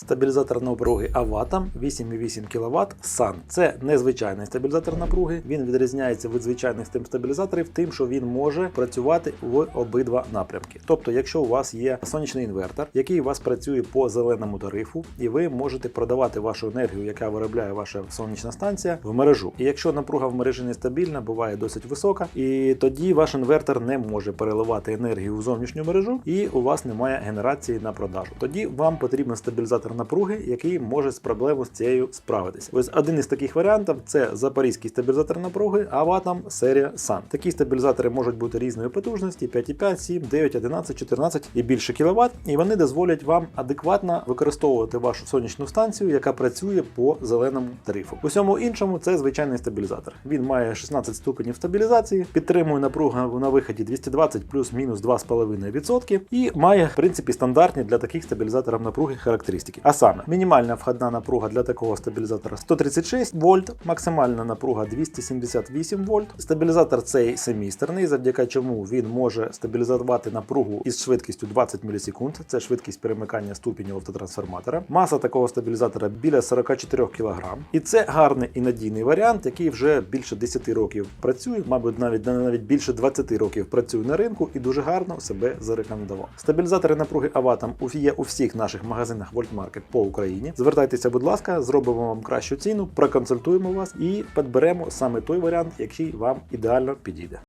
Стабілізатор напруги Avatam 8,8 кВт SAN. Це незвичайний стабілізатор напруги. Він відрізняється від звичайних стим- стабілізаторів тим, що він може працювати в обидва напрямки. Тобто, якщо у вас є сонячний інвертор, який у вас працює по зеленому тарифу, і ви можете продавати вашу енергію, яка виробляє ваша сонячна станція, в мережу. І якщо напруга в мережі нестабільна, буває досить висока, і тоді ваш інвертор не може переливати енергію в зовнішню мережу, і у вас немає генерації на продажу. Тоді вам потрібен стабілізатор напруги, який може з проблемою з цією справитися. Ось один із таких варіантів це запорізький стабілізатор напруги, Avatam серія SAN. Такі стабілізатори можуть бути різної потужності: 5,5, 7, 9, 11, 14 і більше кВт, і вони дозволять вам адекватно використовувати вашу сонячну станцію, яка працює по зеленому тарифу. Усьому іншому це звичайний стабілізатор. Він має 16 ступенів стабілізації, підтримує напругу на виході 220 плюс-мінус 2,5% і має в принципі стандартні для таких стабілізаторів напруги характеристики. А саме мінімальна входна напруга для такого стабілізатора 136 вольт, максимальна напруга 278 вольт. Стабілізатор цей семістерний, завдяки чому він може стабілізувати напругу із швидкістю 20 мілісекунд. Це швидкість перемикання ступенів автотрансформатора. Маса такого стабілізатора біля 44 кг. І це гарний і надійний варіант, який вже більше 10 років працює, мабуть, навіть навіть більше 20 років працює на ринку і дуже гарно себе зарекомендував. Стабілізатори напруги у- є у всіх наших магазинах Voltmarket по Україні. Звертайтеся, будь ласка, зробимо вам кращу ціну, проконсультуємо вас і підберемо саме той варіант, який вам ідеально підійде.